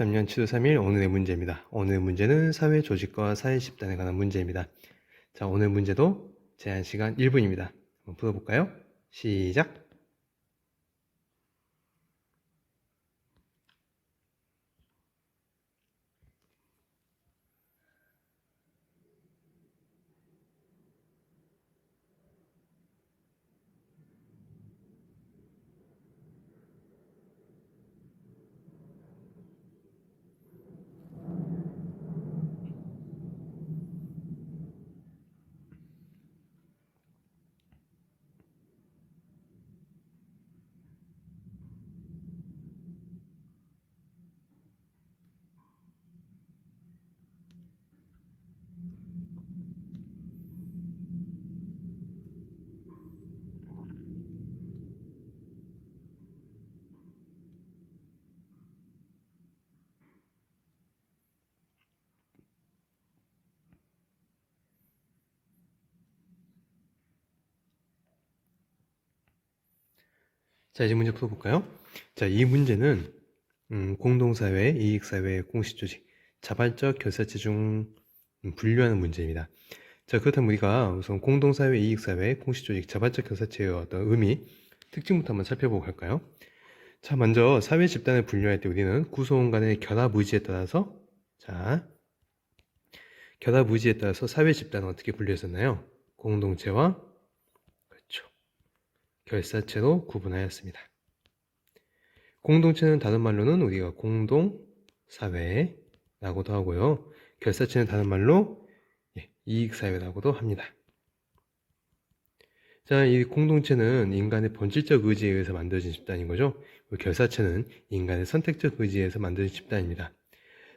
2023년 7월 3일 오늘의 문제입니다. 오늘의 문제는 사회 조직과 사회 집단에 관한 문제입니다. 자, 오늘 문제도 제한 시간 1분입니다. 한번 풀어볼까요? 시작! 자, 이제 문제 풀어볼까요? 자, 이 문제는 음, 공동사회, 이익사회, 공식조직, 자발적 결사체 중 음, 분류하는 문제입니다. 자, 그렇다면 우리가 우선 공동사회, 이익사회, 공식조직, 자발적 결사체의 어떤 의미, 특징부터 한번 살펴보고 갈까요? 자, 먼저 사회 집단을 분류할 때 우리는 구성원 간의 결합 의지에 따라서 자, 결합 의지에 따라서 사회 집단은 어떻게 분류했었나요? 공동체와 그렇죠. 결사체로 구분하였습니다. 공동체는 다른 말로는 우리가 공동 사회 라고도 하고요. 결사체는 다른 말로 예, 이익사회라고도 합니다. 자, 이 공동체는 인간의 본질적 의지에 의해서 만들어진 집단인 거죠. 결사체는 인간의 선택적 의지에 의해서 만들어진 집단입니다.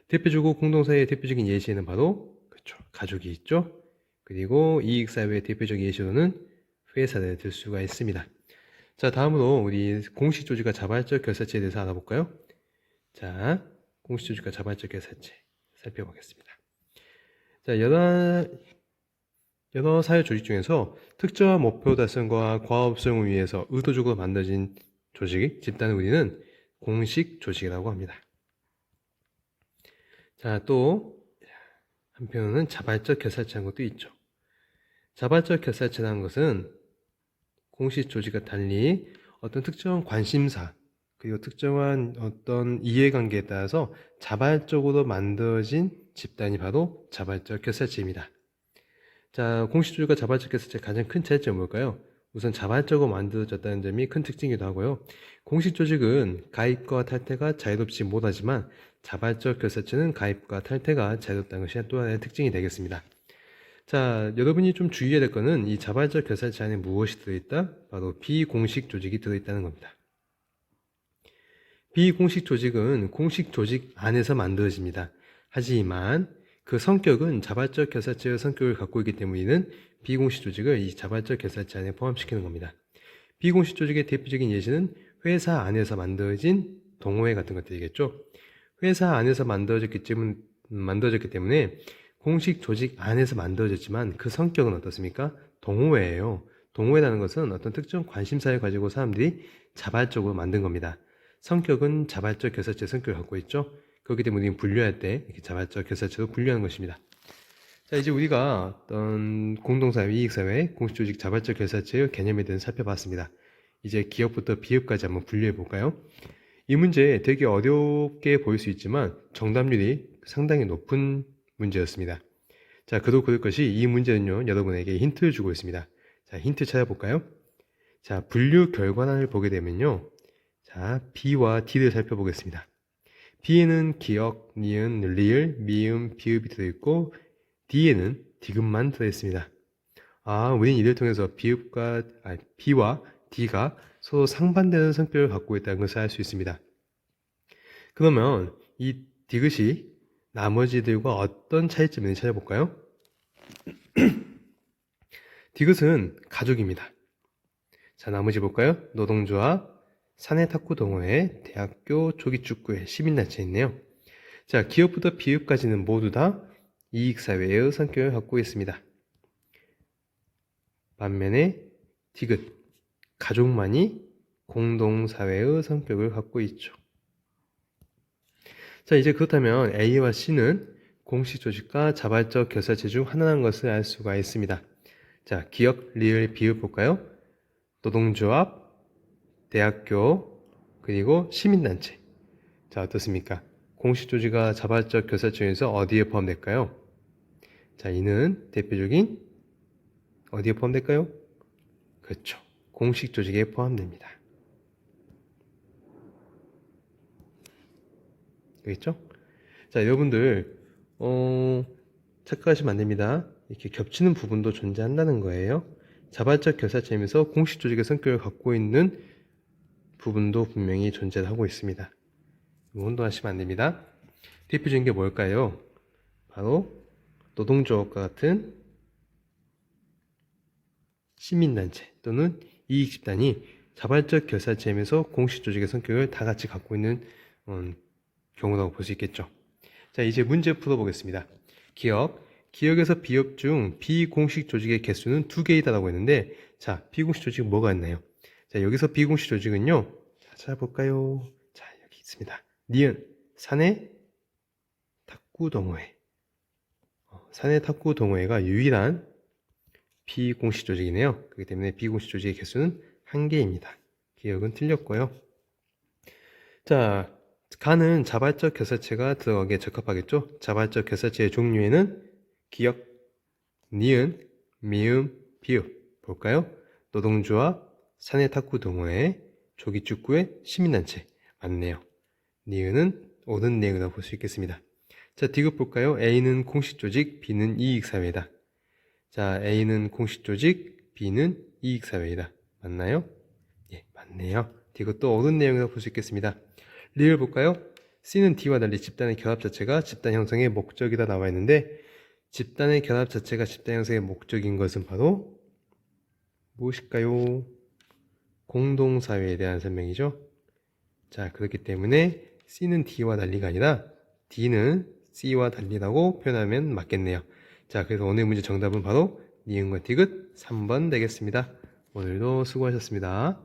대표적으로 공동사회의 대표적인 예시에는 바로 그렇죠. 가족이 있죠. 그리고 이익사회의 대표적 예시로는 회사를 들 수가 있습니다. 자, 다음으로 우리 공식 조직과 자발적 결사체에 대해서 알아볼까요? 자, 공식조직과 자발적 결사체 살펴보겠습니다. 자, 여러, 여러 사회 조직 중에서 특정한 목표 달성과 과업 수행을 위해서 의도적으로 만들어진 조직, 집단을 우리는 공식 조직이라고 합니다. 자, 또 한편으로는 자발적 결사체라는 것도 있죠. 자발적 결사체라는 것은 공식 조직과 달리 어떤 특정한 관심사 그리고 특정한 어떤 이해관계에 따라서 자발적으로 만들어진 집단이 바로 자발적 결사체입니다. 자, 공식 조직과 자발적 결사체의 가장 큰 차이점은 뭘까요? 우선 자발적으로 만들어졌다는 점이 큰 특징이기도 하고요. 공식 조직은 가입과 탈퇴가 자유롭지 못하지만 자발적 결사체는 가입과 탈퇴가 자유롭다는 것이 또 하나의 특징이 되겠습니다. 자, 여러분이 좀 주의해야 될 것은 이 자발적 결사체 안에 무엇이 들어있다? 바로 비공식 조직이 들어있다는 겁니다. 비공식 조직은 공식 조직 안에서 만들어집니다. 하지만 그 성격은 자발적 결사체의 성격을 갖고 있기 때문에는 비공식 조직을 이 자발적 결사체 안에 포함시키는 겁니다. 비공식 조직의 대표적인 예시는 회사 안에서 만들어진 동호회 같은 것들이겠죠. 회사 안에서 만들어졌기 때문에, 만들어졌기 때문에 공식 조직 안에서 만들어졌지만 그 성격은 어떻습니까? 동호회예요. 동호회라는 것은 어떤 특정 관심사를 가지고 사람들이 자발적으로 만든 겁니다. 성격은 자발적 결사체 성격을 갖고 있죠. 그렇기 때문에 분류할 때 이렇게 자발적 결사체로 분류하는 것입니다. 자, 이제 우리가 어떤 공동사회, 이익사회, 공식조직, 자발적 결사체의 개념에 대해서 살펴봤습니다. 이제 기업부터 비업까지 한번 분류해 볼까요? 이 문제 되게 어렵게 보일 수 있지만 정답률이 상당히 높은 문제였습니다. 자, 그도 그럴 것이 이 문제는요, 여러분에게 힌트를 주고 있습니다. 자, 힌트 찾아볼까요? 자, 분류 결과란을 보게 되면요. 자, B와 D를 살펴보겠습니다. B에는 기억, 니은, 리을, 미음, 비읍이 들어있고 D에는 디귿만 들어있습니다. 아, 우리는 이를 통해서 비읍과, 아, B와 D가 서로 상반되는 성격을 갖고 있다는 것을 알 수 있습니다. 그러면 이 디귿이 나머지들과 어떤 차이점을 찾아볼까요? 디귿은 가족입니다. 자, 나머지 볼까요? 노동조합, 사내탁구 동호회, 대학교 조기축구회, 시민단체 있네요. 자, 기업부터 비읍까지는 모두 다 이익사회의 성격을 갖고 있습니다. 반면에 디귿, 가족만이 공동사회의 성격을 갖고 있죠. 자, 이제 그렇다면 A와 C는 공식 조직과 자발적 결사체 중 하나라는 것을 알 수가 있습니다. 자, 기억, 리을, 비읍 볼까요? 노동조합, 대학교, 그리고 시민단체. 자, 어떻습니까? 공식 조직과 자발적 결사체 중에서 어디에 포함될까요? 자, 이는 대표적인 어디에 포함될까요? 그렇죠. 공식 조직에 포함됩니다. 알겠죠? 자, 여러분들, 어, 착각하시면 안 됩니다. 이렇게 겹치는 부분도 존재한다는 거예요. 자발적 결사체면서 공식 조직의 성격을 갖고 있는 부분도 분명히 존재를 하고 있습니다. 혼동하시면 안 됩니다. 대표적인 게 뭘까요? 바로 노동조합과 같은 시민단체 또는 이익집단이 자발적 결사체면서 공식 조직의 성격을 다 같이 갖고 있는 음, 경우라고 볼 수 있겠죠. 자, 이제 문제 풀어보겠습니다. 기업, 기업에서 비업 중 비공식 조직의 개수는 두 개이다라고 했는데, 자, 비공식 조직은 뭐가 있나요? 자, 여기서 비공식 조직은요, 자, 찾아볼까요? 자, 여기 있습니다. 니은, 사내 탁구 동호회. 어, 사내 탁구 동호회가 유일한 비공식 조직이네요. 그렇기 때문에 비공식 조직의 개수는 한 개입니다. 기억은 틀렸고요. 자, 가는 자발적 결사체가 들어가기에 적합하겠죠? 자발적 결사체의 종류에는 기억, 니은, 미음, 비읍 볼까요? 노동조합, 사내 탁구 동호회, 조기 축구회, 시민단체 맞네요. 니은은 옳은 내용이라고 볼수 있겠습니다. 자, 디귿 볼까요? A는 공식 조직, B는 이익 사회다. 자, A는 공식 조직, B는 이익 사회이다. 맞나요? 예, 맞네요. 이것도 옳은 내용이라고 볼수 있겠습니다. 리을 볼까요? C는 D와 달리 집단의 결합 자체가 집단 형성의 목적이다 나와 있는데 집단의 결합 자체가 집단 형성의 목적인 것은 바로 무엇일까요? 공동사회에 대한 설명이죠. 자, 그렇기 때문에 C는 D와 달리가 아니라 D는 C와 달리라고 표현하면 맞겠네요. 자, 그래서 오늘 문제 정답은 바로 니은과 디귿 3번 되겠습니다. 오늘도 수고하셨습니다.